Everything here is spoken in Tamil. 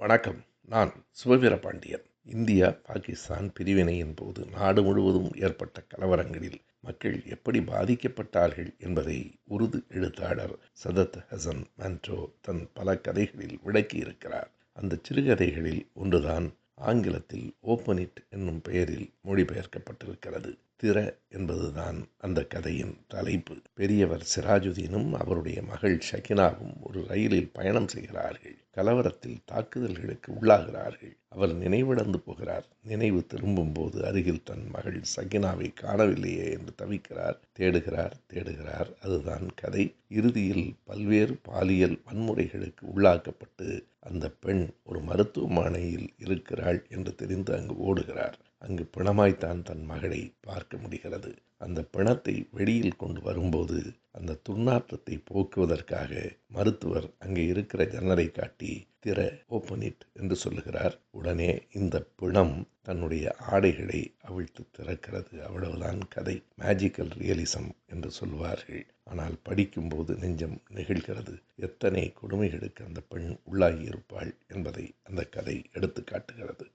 வணக்கம். நான் சிவவீரபாண்டியன் இந்தியா பாகிஸ்தான் பிரிவினையின் போது நாடு முழுவதும் ஏற்பட்ட கலவரங்களில் மக்கள் எப்படி பாதிக்கப்பட்டார்கள் என்பதை உருது எழுத்தாளர் சதத் ஹசன் மன்ட்ரோ தன் பல கதைகளில் விளக்கியிருக்கிறார். அந்த சிறுகதைகளில் ஒன்றுதான் ஆங்கிலத்தில் ஓப்பனிட் என்னும் பெயரில் மொழிபெயர்க்கப்பட்டிருக்கிறது. திற என்பதுதான் அந்த கதையின் தலைப்பு. பெரியவர் சிராஜுதீனும் அவருடைய மகள் ஷகினாவும் ஒரு ரயிலில் பயணம் செய்கிறார்கள். கலவரத்தில் தாக்குதல்களுக்கு உள்ளாகிறார்கள். அவர் நினைவிழந்து போகிறார். நினைவு திரும்பும் போது அருகில் தன் மகள் சகினாவை காணவில்லையே என்று தவிக்கிறார். தேடுகிறார் தேடுகிறார். அதுதான் கதை. இறுதியில் பல்வேறு பாலியல் வன்முறைகளுக்கு உள்ளாக்கப்பட்டு அந்த பெண் ஒரு மருத்துவமனையில் இருக்கிறாள் என்று தெரிந்து அங்கு ஓடுகிறார். அங்கு பிணமாய்த்தான் தன் மகளை பார்க்க முடிகிறது. அந்த பிணத்தை வெளியில் கொண்டு வரும்போது அந்த துர்நாற்றத்தை போக்குவதற்காக மருத்துவர் அங்கே இருக்கிற ஜன்னலை காட்டி திற ஓப்பன் இட் என்று சொல்லுகிறார். உடனே இந்த பிணம் தன்னுடைய ஆடைகளை அவிழ்த்து திறக்கிறது. அவ்வளவுதான் கதை. மேஜிக்கல் ரியலிசம் என்று சொல்வார்கள். ஆனால் படிக்கும்போது நெஞ்சம் நெகிழ்கிறது. எத்தனை கொடுமைகளுக்கு அந்த பெண் உள்ளாகி இருப்பாள் என்பதை அந்த கதை எடுத்து காட்டுகிறது